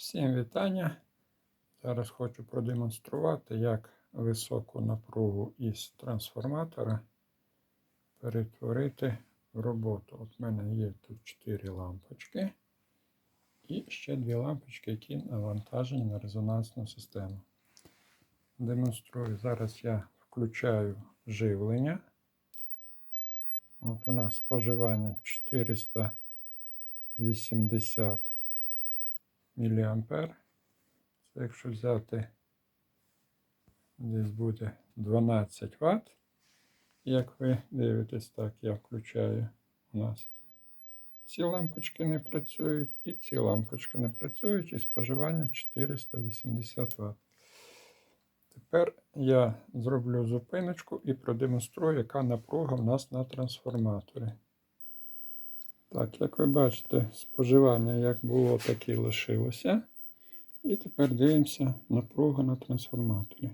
Всім вітання. Зараз хочу продемонструвати, як високу напругу із трансформатора перетворити в роботу. От в мене є тут 4 лампочки і ще дві лампочки, які навантажені на резонансну систему. Демонструю. Зараз я включаю живлення. От у нас споживання 480 міліампер. Це якщо взяти, десь буде 12 Вт. Як ви дивитесь, так я включаю у нас. Ці лампочки не працюють, і ці лампочки не працюють, і споживання 480 Вт. Тепер я зроблю зупиночку і продемонструю, яка напруга в нас на трансформаторі. Так, як ви бачите, споживання як було, так і лишилося. І тепер дивимося напругу на трансформаторі.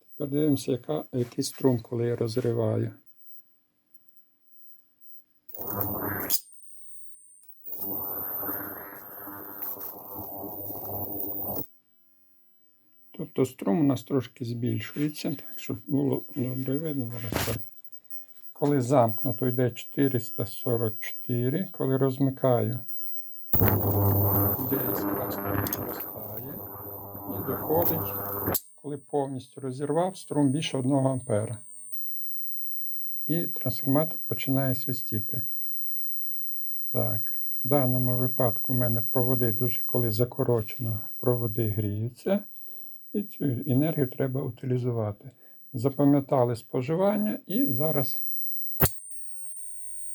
Тепер дивимося, яка, який струм, коли я розриваю. Тобто струм у нас трошки збільшується, так, щоб було добре видно зараз. Коли замкнуто йде 444, коли розмикаю, йде іскра зростає і доходить, коли повністю розірвав, струм більше 1 ампера. І трансформатор починає свистіти. Так, в даному випадку в мене проводи дуже коли закорочено, проводи гріються. І цю енергію треба утилізувати. Запам'ятали споживання, і зараз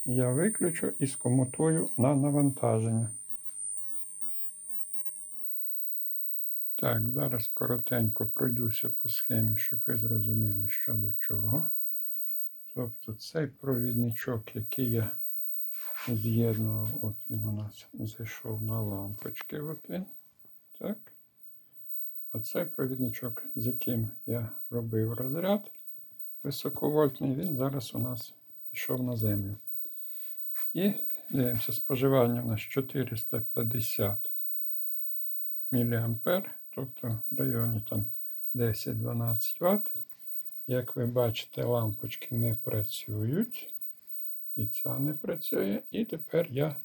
я виключу і скомутую на навантаження. Так, зараз коротенько пройдуся по схемі, щоб ви зрозуміли, що до чого. Тобто цей провідничок, який я з'єднував, от він у нас зайшов на лампочки. От він. Так. А цей провідничок, з яким я робив розряд високовольтний, він зараз у нас пішов на землю. І дивимося, споживання у нас 450 мА, тобто в районі там 10-12 Вт. Як ви бачите, лампочки не працюють. І ця не працює. І тепер я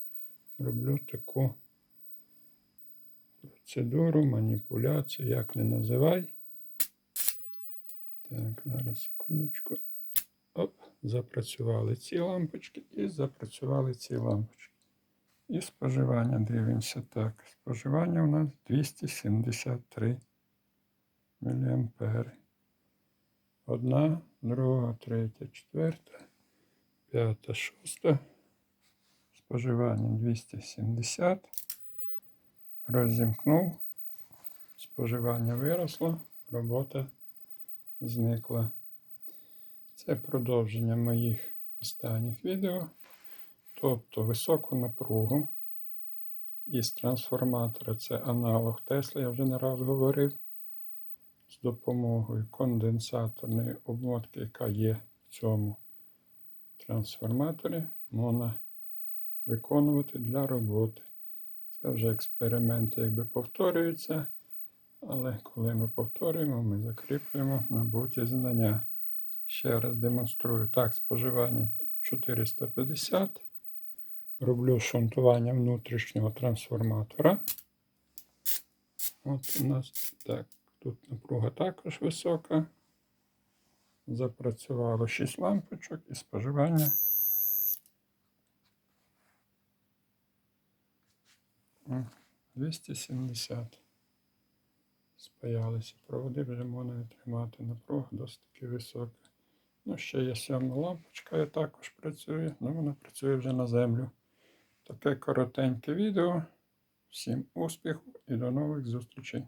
роблю таку процедуру, маніпуляцію, як не називай. Так, зараз секундочку. Оп, запрацювали ці лампочки і запрацювали ці лампочки. І споживання дивимося так. Споживання у нас 273 мА. Одна, друга, третя, четверта, п'ята, шоста. Споживання 270 розімкнув, споживання виросло, робота зникла. Це продовження моїх останніх відео. Тобто високу напругу із трансформатора це аналог Тесла, я вже не раз говорив, з допомогою конденсаторної обмотки, яка є в цьому трансформаторі, можна виконувати для роботи. Це вже експерименти якби повторюються, але коли ми повторюємо, ми закріплюємо набуті знання. Ще раз демонструю так, споживання 450. Роблю шунтування внутрішнього трансформатора. От у нас так, тут напруга також висока. Запрацювало 6 лампочок і споживання. 270. Спаялися проводи, вже можна тримати напругу досить таки висока. Ну, ще є сьома лампочка, я також працює, але вона працює вже на землю. Таке коротеньке відео. Всім успіху і до нових зустрічей!